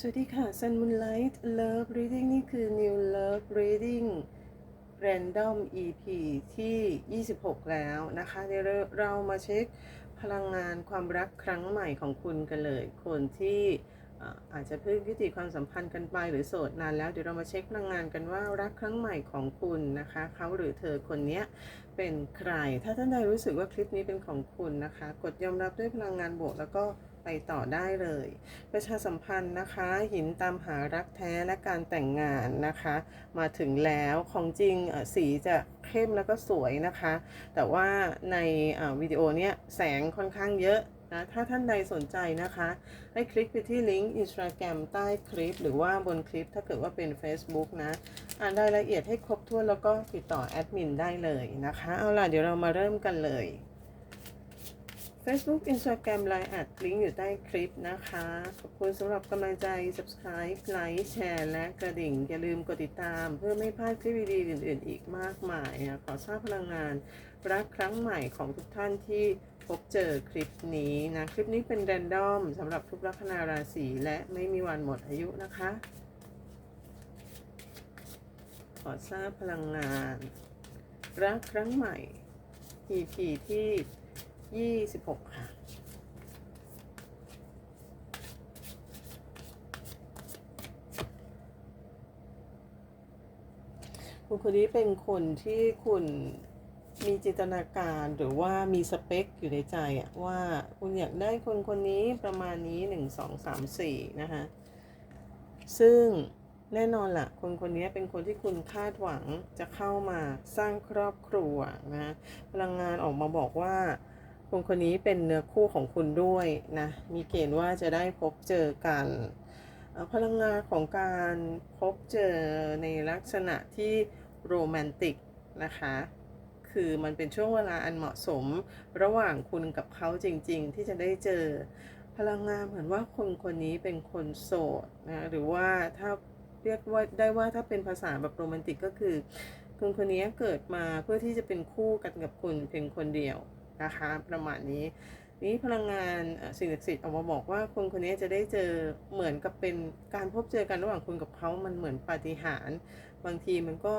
สวัสดีค่ะ Sun Moonlight Love Reading นี่คือ New Love Reading Random EP ที่ 26 แล้วนะคะเดี๋ยวเรามาเช็คพลังงานความรักครั้งใหม่ของคุณกันเลย คนที่อาจจะเพิ่งยุติความสัมพันธ์กันไปหรือโสดนานแล้วเดี๋ยวเรามาเช็คพลังงานกันว่ารักครั้งใหม่ของคุณนะคะเขาหรือเธอคนนี้เป็นใคร ถ้าท่านใดรู้สึกว่าคลิปนี้เป็นของคุณนะคะ กดยอมรับด้วยพลังงานบวกแล้วก็ ไปต่อได้เลย ประชาสัมพันธ์นะคะ หินตามหารักแท้และการแต่งงานนะคะ มาถึงแล้วของจริงสีจะเข้มแล้วก็สวยนะคะ แต่ว่าในวิดีโอเนี้ยแสงค่อนข้างเยอะนะถ้าท่านใดสนใจนะคะ ให้คลิกไปที่ลิงก์ Instagram ใต้คลิป หรือว่าบนคลิปถ้าเกิดว่าเป็น Facebook นะ อ่านรายละเอียดให้ครบถ้วนแล้วก็ติดต่อแอดมินได้เลยนะคะ เอาล่ะ เดี๋ยวเรามาเริ่มกันเลย Facebook Instagram Line อัดลิงก์อยู่ใต้คลิปนะคะ ขอบคุณสำหรับกำลังใจ Subscribe ไลค์แชร์และกระดิ่ง อย่าลืมกดติดตาม เพื่อไม่พลาดคลิปดีๆอื่นๆ อีกมากมายนะขอทราบพลังงาน รักครั้งใหม่ของทุกท่านที่พบเจอคลิปนี้นะ คลิปนี้เป็นแรนดอมสำหรับทุกลัคนาราศีและไม่มีวันหมดอายุนะคะ ขอทราบพลังงาน รักครั้งใหม่ EP ที่ 26ค่ะ คุณคนนี้เป็นคนที่คุณมีจินตนาการหรือว่ามีสเปคอยู่ในใจอะว่าคุณอยากได้คนคนนี้ประมาณนี้1 2 3 4นะคะซึ่งแน่นอนละ่ะ คนคนนี้เป็นคนที่คุณคาดหวังจะเข้ามาสร้างครอบครัวนะพลังงานออกมาบอกว่า คนคนนี้เป็นเนื้อคู่ของคุณด้วยนะ มีเกณฑ์ว่าจะได้พบเจอกันพลังงานของการพบเจอในลักษณะที่โรแมนติกนะคะ คือมันเป็นช่วงเวลาอันเหมาะสมระหว่างคุณกับเขาจริง ๆ ที่จะได้เจอ พลังงานเหมือนว่าคนคนนี้เป็นคนโสดนะหรือว่าถ้าเรียกว่าได้ว่าถ้าเป็นภาษาแบบโรแมนติกก็คือคนคนนี้เกิดมาเพื่อที่จะเป็นคู่กันกับคุณเพียงคนเดียว นะคะประมาณนี้นี้พลังงานสิ่งศักดิ์สิทธิ์ออกมาบอกว่าคนคนนี้จะได้เจอเหมือนกับเป็นการพบเจอกันระหว่างคุณกับเขามันเหมือนปาฏิหาริย์บางทีมันก็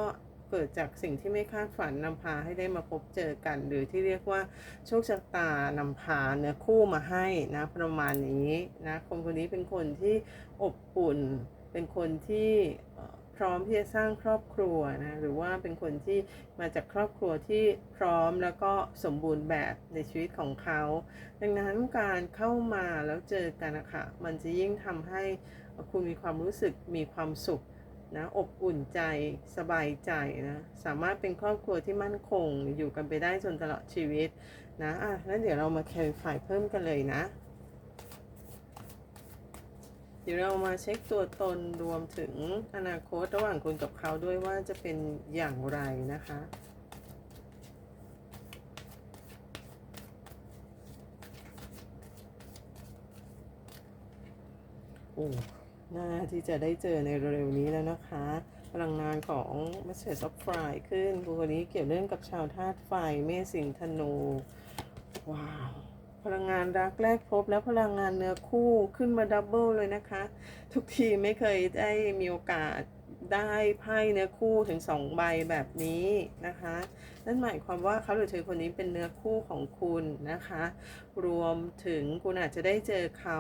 เกิดจากสิ่งที่ไม่คาดฝันนำพาให้ได้มาพบเจอกัน หรือที่เรียกว่าโชคชะตานำพาเนื้อคู่มาให้นะประมาณนี้นะคนคนนี้เป็นคนที่อบอุ่น เป็นคนที่เพร้อมที่จะสร้างครอบครัวนะหรือว่าเป็นคนที่มาจากครอบครัวที่พร้อมแล้วก็สมบูรณ์แบบในชีวิตของเขา ดังนั้นการเข้ามาแล้วเจอกันนะคะมันจะยิ่งทำให้คุณมีความรู้สึกมีความสุขนะอบอุ่นใจสบายใจนะสามารถเป็นครอบครัวที่มั่นคงอยู่กันไปได้จนตลอดชีวิตนะอะแล้วเดี๋ยวเรามาแคลิฟายเพิ่มกันเลยนะ ดี๋ยวเรามาเช็คตัวตนรวมถึงอนาคตระหว่างคุณกับเขาด้วยว่าจะเป็นอย่างไรนะคะ โอ้น่าที่จะได้เจอในเร็วๆนี้แล้วนะคะ พลังงานของ Message of Fire ขึ้นคุณคนนี้เกี่ยวเนื่องกับชาวธาตุไฟเมษสิงห์ธนู ว้าว พลังงานรักแรกพบแล้วพลังงานเนื้อคู่ขึ้นมาดับเบิลเลยนะคะ ทุกทีไม่เคยได้มีโอกาสได้ไพ่เนื้อคู่ถึงสองใบแบบนี้นะคะ นั่นหมายความว่าเขาหรือเธอคนนี้เป็นเนื้อคู่ของคุณนะคะ รวมถึงคุณอาจจะได้เจอเขา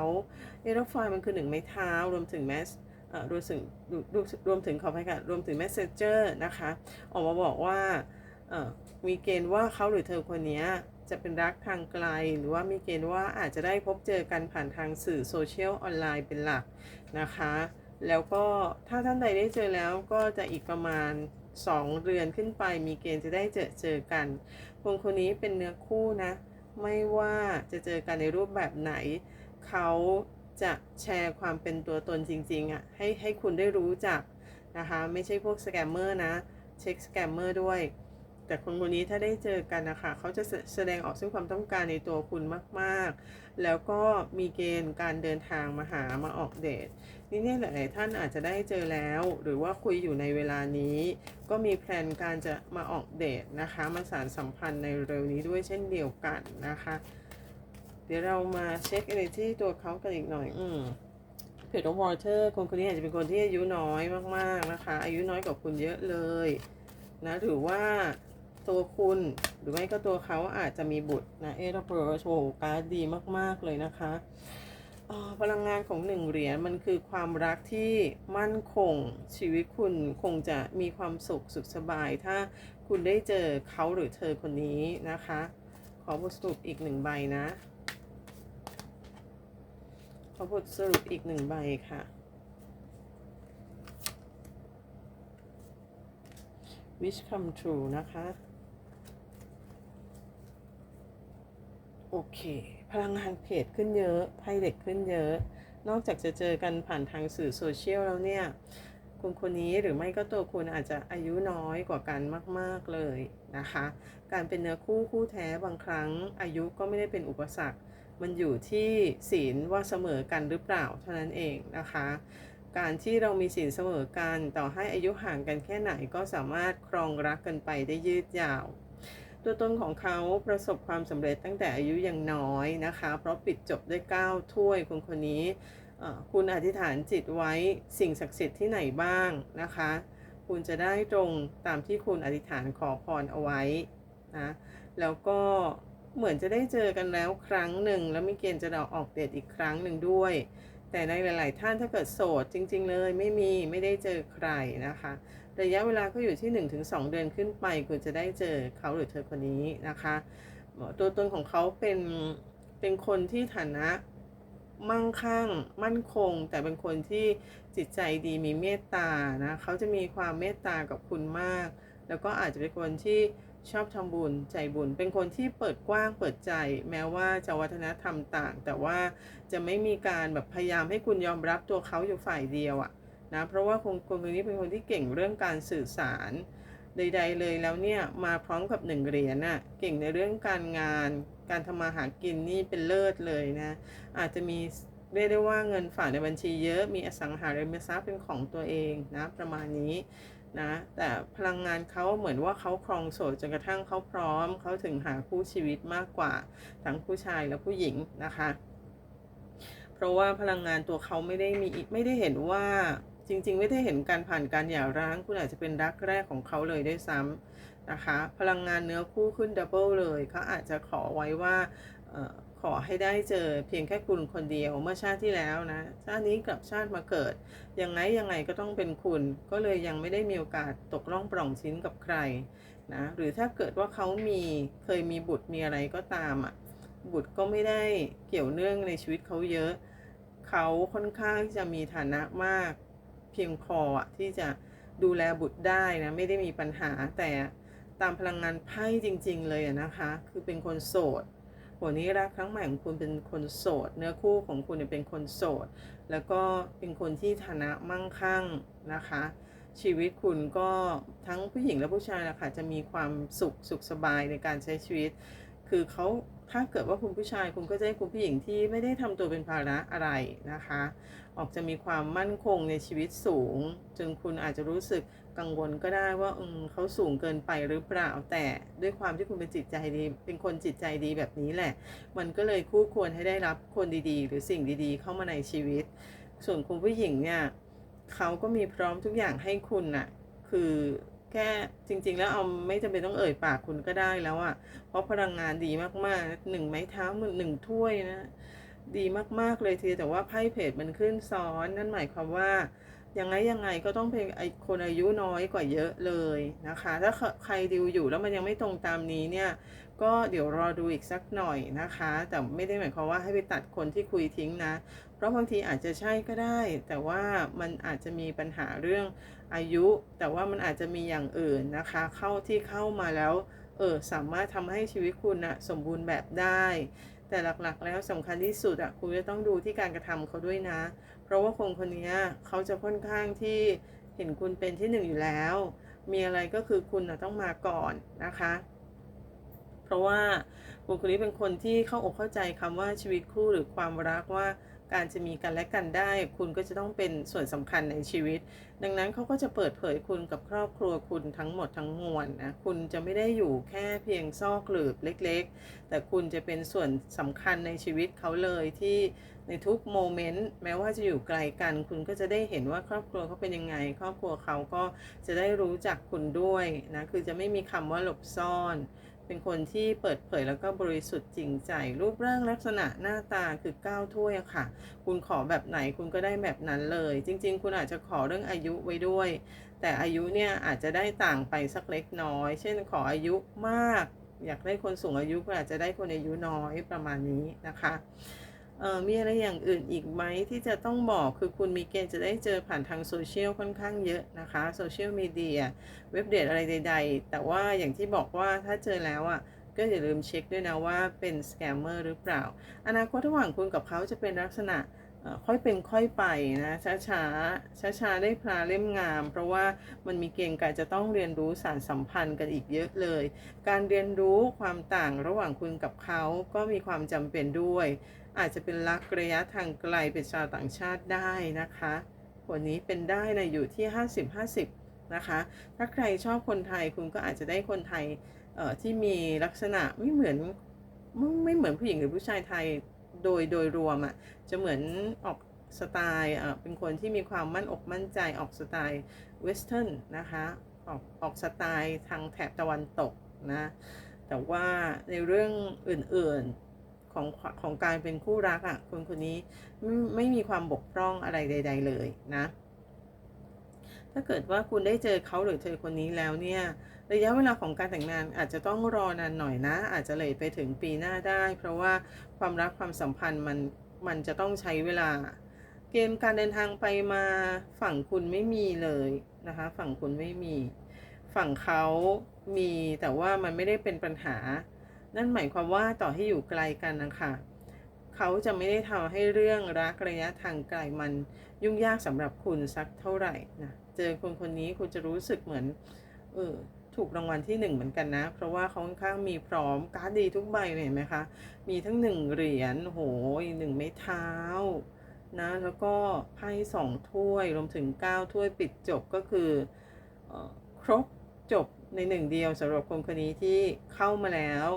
เอโรไฟมันคือหนึ่งไม้เท้า รวมถึงแมสเออรวมถึงรวมถึงขอไปค่ะรวมถึง messenger นะคะ ออกมาบอกว่ามีเกณฑ์ว่าเขาหรือเธอคนนี้ จะเป็นรักทางไกล หรือว่ามีเกณฑ์ว่าอาจจะได้พบเจอกันผ่านทางสื่อโซเชียลออนไลน์เป็นหลักนะคะ แล้วก็ถ้าท่านใดได้เจอแล้วก็จะอีกประมาณ 2 เรือนขึ้นไป มีเกณฑ์จะได้เจอเจอกันคนคนนี้เป็นเนื้อคู่นะ ไม่ว่าจะเจอกันในรูปแบบไหน เขาจะแชร์ความเป็นตัวตนจริงๆอะให้ให้คุณได้รู้จักนะคะ ไม่ใช่พวกสแกมเมอร์นะ เช็คสแกมเมอร์ด้วย แต่คนคนนี้ถ้าได้เจอกันนะคะเขาจะแสดงออกซึ่งความต้องการในตัวคุณมากๆ แล้วก็มีเกณฑ์การเดินทางมาหามาออกเดทนี่เนี่ยหลายๆท่านอาจจะได้เจอแล้ว หรือว่าคุยอยู่ในเวลานี้ ก็มีแพลนการจะมาออกเดทนะคะมาสารสัมพันธ์ในเร็วนี้ด้วยเช่นเดียวกันนะคะ เดี๋ยวเรามาเช็ค energy ตัวเขากันอีกหน่อย อืมเพจวอเตอร์คนคนนี้อาจจะเป็นคนที่อายุน้อยมากๆนะคะ อายุน้อยกว่าคุณเยอะเลยนะหรือว่า ตัวคุณ หรือไม่ก็ตัวเขาอาจจะมีบุตรนะเอรเบิร์โชการ์ดดีมาก ๆ เลยนะคะอ่าพลังงานของหนึ่งเหรียญมันคือความรักที่มั่นคงชีวิตคุณคงจะมีความสุขสุขสบาย ถ้าคุณได้เจอเขาหรือเธอคนนี้นะคะ ขอบทสรุปอีกหนึ่งใบนะ ขอบทสรุปอีกหนึ่งใบค่ะ wish come true นะคะ โอเค พลังงานเพจขึ้นเยอะไพ่เด็กขึ้นเยอะ นอกจากจะเจอกันผ่านทางสื่อโซเชียลแล้วเนี่ยคุณคนนี้หรือไม่ก็ตัวคุณอาจจะอายุน้อยกว่ากันมาก ๆ เลยนะคะ การเป็นเนื้อคู่คู่แท้บางครั้งอายุก็ไม่ได้เป็นอุปสรรค มันอยู่ที่ศีลว่าเสมอกันหรือเปล่าเท่านั้นเองนะคะ การที่เรามีศีลเสมอกันต่อให้อายุห่างกันแค่ไหนก็สามารถครองรักกันไปได้ยืดยาว ตัวตนของเขาประสบความสำเร็จตั้งแต่อายุยังน้อยนะคะ เพราะปิดจบด้วย9ถ้วยคนคนนี้คุณอธิษฐานจิตไว้สิ่งศักดิ์สิทธิ์ที่ไหนบ้างนะคะ คุณจะได้ตรงตามที่คุณอธิษฐานขอพรเอาไว้นะแล้วก็เหมือนจะได้เจอกันแล้วครั้งหนึ่ง แล้วมีเกณฑ์จะเราออกเดทอีกครั้งหนึ่งด้วย แต่ในหลาย ๆ ท่านถ้าเกิดโสดจริง ๆ เลยไม่มีไม่ได้เจอใครนะคะ ระยะเวลาก็อยู่ที่ 1-2 เดือนขึ้นไป คุณจะได้เจอเขาหรือเธอคนนี้นะคะตัวตนของเขาเป็นเป็นคนที่ฐานะมั่งคั่งมั่นคง แต่เป็นคนที่จิตใจดีมีเมตตานะเขาจะมีความเมตตากับคุณมาก แล้วก็อาจจะเป็นคนที่ชอบทำบุญใจบุญ เป็นคนที่เปิดกว้างเปิดใจ แม้ว่าจะวัฒนธรรมต่าง แต่ว่าจะไม่มีการแบบพยายามให้คุณยอมรับตัวเขาอยู่ฝ่ายเดียวอะ นะเพราะว่าคนคนนนี้เป็นคนที่เก่งเรื่องการสื่อสารใด ๆ เลยแล้วเนี่ยมาพร้อมกับหนึ่งเหรียญน่ะเก่งในเรื่องการงาน การทำมาหากินนี่เป็นเลิศเลยนะอาจจะมีเรียกได้ว่าเงินฝากในบัญชีเยอะมีอสังหาริมทรัพย์เป็นของตัวเองนะประมาณนี้นะแต่พลังงานเขาเหมือนว่าเขาครองโสดจนกระทั่งเขาพร้อมเขาถึงหาคู่ชีวิตมากกว่าทั้งผู้ชายและผู้หญิงนะคะ เพราะว่าพลังงานตัวเขาไม่ได้มีไม่ได้เห็นว่า จริง ๆ ไม่ได้เห็นการผ่านการหย่าร้าง คุณอาจจะเป็นรักแรกของเขาเลยด้วยซ้ำนะคะ พลังงานเนื้อคู่ขึ้นดับเบิลเลยเขาอาจจะขอไว้ว่าออขอให้ได้เจอเพียงแค่คุณคนเดียวเมื่อชาติที่แล้วนะ ชาตินี้กลับชาติมาเกิด ยังไงยังไงก็ต้องเป็นคุณ ก็เลยยังไม่ได้มีโอกาสตกล่องปล่องชิ้นกับใครนะหรือถ้าเกิดว่าเขามีเคยมีบุตรมีอะไรก็ตามอะบุตรก็ไม่ได้เกี่ยวเนื่องในชีวิตเขาเยอะ เขาค่อนข้างจะมีฐานะมาก พียงพออะที่จะดูแลบุตรได้นะไม่ได้มีปัญหาแต่ตามพลังงานไพ่จริง ๆ เลยนะคะ คือเป็นคนโสดหัวนี้รักครั้งใหม่ของคุณเป็นคนโสด เนื้อคู่ของคุณเป็นคนโสด แล้วก็เป็นคนที่ฐานะมั่งคั่งนะคะ ชีวิตคุณก็ทั้งผู้หญิงและผู้ชายนะคะจะมีความสุขสุขสบายในการใช้ชีวิต คือเขา ถ้าเกิดว่าคุณผู้ชายคุณก็จะให้คุณผู้หญิงที่ไม่ได้ทำตัวเป็นภาระอะไรนะคะ ออกจะมีความมั่นคงในชีวิตสูงจนคุณอาจจะรู้สึกกังวลก็ได้ว่าอืมเขาสูงเกินไปหรือเปล่า แต่ด้วยความที่คุณเป็นจิตใจดี เป็นคนจิตใจดีแบบนี้แหละ มันก็เลยคู่ควรให้ได้รับคนดีๆ หรือสิ่งดีๆ เข้ามาในชีวิต ส่วนคุณผู้หญิงเนี่ยเขาก็มีพร้อมทุกอย่างให้คุณน่ะคือ แค่จริง ๆ แล้วเอาไม่จำเป็นต้องเอ่ยปากคุณก็ได้แล้วอะ่ะ เพราะพลังงานดีมากๆหนึ่งไม้เท้าหนึ่งหนึ่งถ้วยนะ ดีมากๆเลยทีแต่ว่าไพ่เพจมันขึ้นซ้อน นั่นหมายความว่ายังไงยังไงก็ต้องเป็นไอคนอายุน้อยกว่าเยอะเลยนะคะ ถ้าใครดิวอยู่แล้วมันยังไม่ตรงตามนี้เนี่ย ก็เดี๋ยวรอดูอีกสักหน่อยนะคะ แต่ไม่ได้หมายความว่าให้ไปตัดคนที่คุยทิ้งนะ เพราะบางทีอาจจะใช่ก็ได้ แต่ว่ามันอาจจะมีปัญหาเรื่อง อายุ แต่ว่ามันอาจจะมีอย่างอื่นนะคะ เข้าที่เข้ามาแล้วเออสามารถทำให้ชีวิตคุณนะสมบูรณ์แบบได้ แต่หลักๆ แล้วสำคัญที่สุดอะคุณจะต้องดูที่การกระทำเขาด้วยนะ เพราะว่าคนคนนี้เขาจะค่อนข้างที่เห็นคุณเป็นที่หนึ่งอยู่แล้ว มีอะไรก็คือคุณนะต้องมาก่อนนะคะ เพราะว่าคุณคนนี้เป็นคนที่เข้าอกเข้าใจคำว่าชีวิตคู่หรือความรักว่า การจะมีกันและกันได้ คุณก็จะต้องเป็นส่วนสำคัญในชีวิต ดังนั้นเขาก็จะเปิดเผยคุณกับครอบครัวคุณทั้งหมดทั้งมวลนะคุณจะไม่ได้อยู่แค่เพียงซอกหลืบเล็ก ๆ แต่คุณจะเป็นส่วนสำคัญในชีวิตเขาเลยที่ในทุกโมเมนต์แม้ว่าจะอยู่ไกลกัน คุณก็จะได้เห็นว่าครอบครัวเขาเป็นยังไง ครอบครัวเขาก็จะได้รู้จักคุณด้วยนะคือจะไม่มีคำว่าหลบซ่อน เป็นคนที่เปิดเผยแล้วก็บริสุทธิ์จริงใจ รูปร่างลักษณะหน้าตาคือก้าวถ้วยอะค่ะ คุณขอแบบไหนคุณก็ได้แบบนั้นเลย จริง ๆ คุณอาจจะขอเรื่องอายุไว้ด้วย แต่อายุเนี่ยอาจจะได้ต่างไปสักเล็กน้อย เช่นขออายุมาก อยากได้คนสูงอายุก็อาจจะได้คนอายุน้อยประมาณนี้นะคะ เออมีอะไรอย่างอื่นอีกไหมที่จะต้องบอกคือคุณมีเกณฑ์จะได้เจอผ่านทางโซเชียลค่อนข้างเยอะนะคะโซเชียลมีเดียเว็บเดทอะไรใด ๆ แต่ว่าอย่างที่บอกว่าถ้าเจอแล้วอะก็อย่าลืมเช็คด้วยนะว่าเป็นสแกมเมอร์หรือเปล่า อนาคตระหว่างคุณกับเขาจะเป็นลักษณะค่อยเป็นค่อยไปนะช้าช้าช้าช้าๆได้พลาเล่มงาม เพราะว่ามันมีเกณฑ์การจะต้องเรียนรู้สารสัมพันธ์กันอีกเยอะเลย การเรียนรู้ความต่างระหว่างคุณกับเขาก็มีความจำเป็นด้วย อาจจะเป็นรักระยะทางไกลเป็นชาวต่างชาติได้นะคะผลนี้เป็นได้นะอยู่ที่ 50-50 นะคะ ถ้าใครชอบคนไทยคุณก็อาจจะได้คนไทยที่มีลักษณะไม่เหมือนไม่เหมือนผู้หญิงหรือผู้ชายไทยโดยโดยรวมอะ่ะจะเหมือนออกสไตล์เอ่อเป็นคนที่มีความมั่นอกมั่นใจออกสไตล์เวสเทิร์นนะคะออกออกสไตล์ทางแถบตะวันตกนะแต่ว่าในเรื่องอื่นๆ ของของการเป็นคู่รักอะ่ะคนคนนี้ไม่ไม่มีความบกพร่องอะไรใด ๆ เลยนะ ถ้าเกิดว่าคุณได้เจอเขาหรือเธอคนนี้แล้วเนี่ย ระยะเวลาของการแต่งงานอาจจะต้องรอนานหน่อยนะ อาจจะเลยไปถึงปีหน้าได้ เพราะว่าความรักความสัมพันธ์มันมันจะต้องใช้เวลา เกณฑ์การเดินทางไปมาฝั่งคุณไม่มีเลยนะคะ ฝั่งคุณไม่มี ฝั่งเขามีแต่ว่ามันไม่ได้เป็นปัญหา นั่นหมายความว่าต่อให้อยู่ไกลกันนะคะเขาจะไม่ได้ทำให้เรื่องรักระยะทางไกลมันยุ่งยากสำหรับคุณสักเท่าไหร่นะเจอคนคนนี้คุณจะรู้สึกเหมือนเออถูกรางวัลที่หนึ่งเหมือนกันนะ เพราะว่าเขาค่อนข้างมีพร้อมการ์ดดีทุกใบเห็นไหมคะ มีทั้งหนึ่งเหรียญโหยหนึ่งไม้เท้านะแล้วก็ไพ่สองถ้วยรวมถึงเก้าถ้วยปิดจบก็คือออครบจบในหนึ่งเดียวสำหรับคนคนนี้ที่เข้ามาแล้ว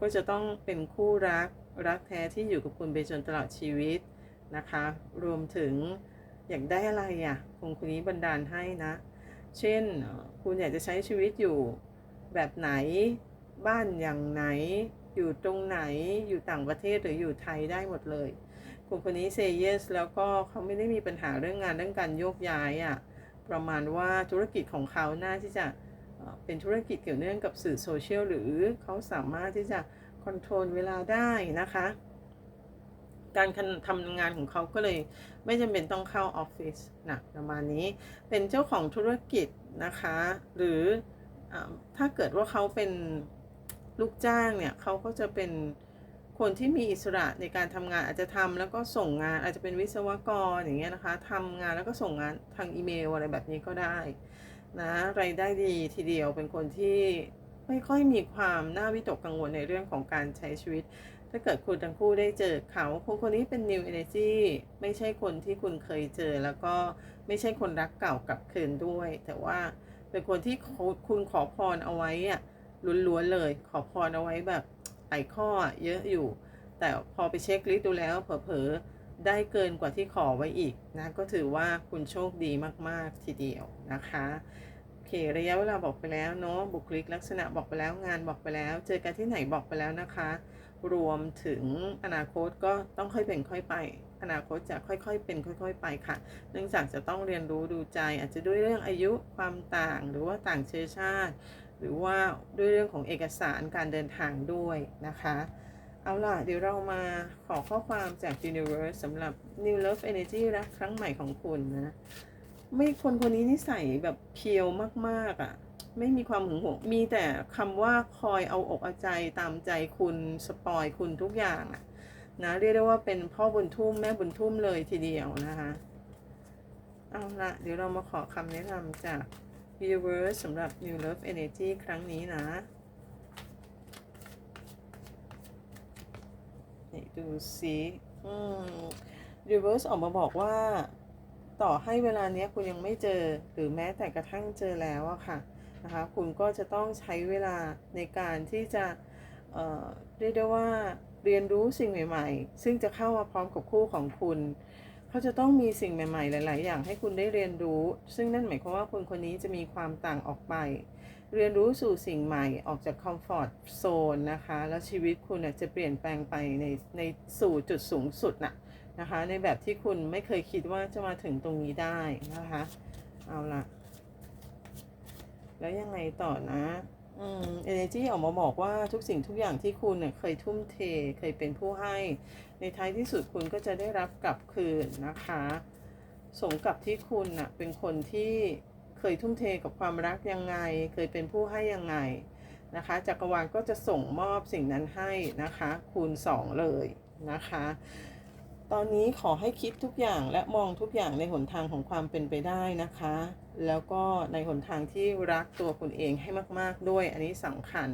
ก็จะต้องเป็นคู่รักรักแท้ที่อยู่กับคุณไปจนตลอดชีวิตนะคะ รวมถึงอยากได้อะไรอะคนคนนี้บันดาลให้นะ เช่นคุณอยากจะใช้ชีวิตอยู่แบบไหนบ้านอย่างไหน อยู่ตรงไหนอยู่ต่างประเทศหรืออยู่ไทยได้หมดเลยคนคนนี้ say yes แล้วก็เขาไม่ได้มีปัญหาเรื่องงานเรื่องการโยกย้ายอะประมาณว่าธุรกิจของเขาน่าที่จะ เป็นธุรกิจเกี่ยวเนื่องกับสื่อโซเชียลหรือเขาสามารถที่จะคอนโทรลเวลาได้นะคะ การทำงานของเขาก็เลยไม่จำเป็นต้องเข้าออฟฟิศนะประมาณนี้ เป็นเจ้าของธุรกิจนะคะ หรืออถ้าเกิดว่าเขาเป็นลูกจ้างเนี่ยเขาก็จะเป็นคนที่มีอิสระในการทำงานอาจจะทำแล้วก็ส่งงานอาจจะเป็นวิศวกรอย่างเงี้ยนะคะทำงานแล้วก็ส่งงานทางอีเมลอะไรแบบนี้ก็ได้ นะรายได้ดีทีเดียวเป็นคนที่ไม่ค่อยมีความน่าวิตกกังวลในเรื่องของการใช้ชีวิต ถ้าเกิดคุณทั้งคู่ได้เจอเขาคนคนนี้เป็น new energy ไม่ใช่คนที่คุณเคยเจอ แล้วก็ไม่ใช่คนรักเก่ากลับคืนด้วย แต่ว่าเป็นคนที่คุณขอพรเอาไว้อะล้วนๆเลย ขอพรเอาไว้แบบหลายข้อเยอะอยู่ แต่พอไปเช็คลิสต์ดูแล้วเผลอๆ ได้เกินกว่าที่ขอไว้อีกนะ ก็ถือว่าคุณโชคดีมาก ๆ ทีเดียวนะคะโอเคระยะเวลาบอกไปแล้วเนาะบุคลิกลักษณะบอกไปแล้วงานบอกไปแล้ว เจอกันที่ไหนบอกไปแล้วนะคะ รวมถึงอนาคตก็ต้องค่อยเป็นค่อยไป อนาคตจะค่อยๆ เป็นค่อย ๆ ไปค่ะ เนื่องจากจะต้องเรียนรู้ดูใจ อาจจะด้วยเรื่องอายุความต่างหรือว่าต่างเชื้อชาติ หรือว่าด้วยเรื่องของเอกสารการเดินทางด้วยนะคะ เอาล่ะ เดี๋ยวเรามาขอข้อความจาก Universe สำหรับ New Love Energy รักครั้งใหม่ของคุณนะ ไม่คนคนนี้นิสัยแบบเพียวมาก ๆอะ่ะ ไม่มีความหึงหวง มีแต่คำว่าคอยเอาอกเอาใจตามใจคุณสปอยคุณทุกอย่างอะนะเรียกได้ว่าเป็นพ่อบุญทุ่มแม่บุญทุ่มเลยทีเดียวนะคะ เอาละเดี๋ยวเรามาขอคำแนะนำจาก Universe สำหรับ New Love Energy ครั้งนี้นะ นี่ดูสิอืม reverse ออกมาบอกว่า ต่อให้เวลาเนี้ยคุณยังไม่เจอ หรือแม้แต่กระทั่งเจอแล้วอะค่ะนะคะคุณก็จะต้องใช้เวลาในการที่จะเอ่อเรียกได้ว่าเรียนรู้สิ่งใหม่ ๆ ซึ่งจะเข้ามาพร้อมกับคู่ของคุณ เขาจะต้องมีสิ่งใหม่ ๆ หลาย ๆ อย่างให้คุณได้เรียนรู้ ซึ่งนั่นหมายความว่าคนคนนี้จะมีความต่างออกไป เรียนรู้สู่สิ่งใหม่ออกจากคอมฟอร์ตโซนนะคะ แล้วชีวิตคุณจะเปลี่ยนแปลงไปในในสู่จุดสูงสุดน่ะนะคะ ในแบบที่คุณไม่เคยคิดว่าจะมาถึงตรงนี้ได้นะคะ เอาละแล้วยังไงต่อนะ อืม energy ออกมาบอกว่าทุกสิ่งทุกอย่างที่คุณเนี่ยเคยทุ่มเท เคยเป็นผู้ให้ ในท้ายที่สุดคุณก็จะได้รับกลับคืนนะคะ สมกับที่คุณน่ะเป็นคนที่เคยทุ่มเทกับความรักยังไง เคยเป็นผู้ให้ยังไงนะคะจักรวาลก็จะส่งมอบสิ่งนั้นให้นะคะ คูณ 2 เลยนะคะ ตอนนี้ขอให้คิดทุกอย่างและมองทุกอย่างในหนทางของความเป็นไปได้นะคะ แล้วก็ในหนทางที่รักตัวคุณเองให้มาก ๆ ด้วย อันนี้สำคัญ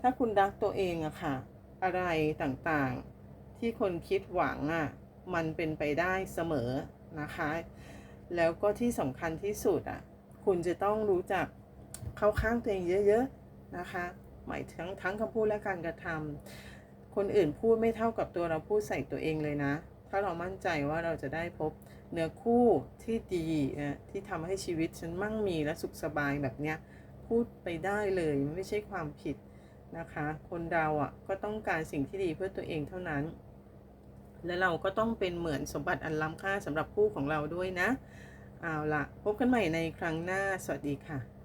ถ้าคุณรักตัวเองอะค่ะ อะไรต่างๆ ที่คนคิดหวังอะมันเป็นไปได้เสมอนะคะ แล้วก็ที่สำคัญที่สุดอะคุณจะต้องรู้จักเข้าข้างตัวเองเยอะ ๆ นะคะ หมายถึงทั้งคำพูดและการกระทำคนอื่นพูดไม่เท่ากับตัวเราพูดใส่ตัวเองเลยนะ ถ้าเรามั่นใจว่าเราจะได้พบเนื้อคู่ที่ดีนะที่ทำให้ชีวิตฉันมั่งมีและสุขสบายแบบเนี้ยพูดไปได้เลยไม่ใช่ความผิดนะคะ คนเราอะก็ต้องการสิ่งที่ดีเพื่อตัวเองเท่านั้น และเราก็ต้องเป็นเหมือนสมบัติอันล้ำค่าสำหรับคู่ของเราด้วยนะเอาละพบกันใหม่ในครั้งหน้าสวัสดีค่ะ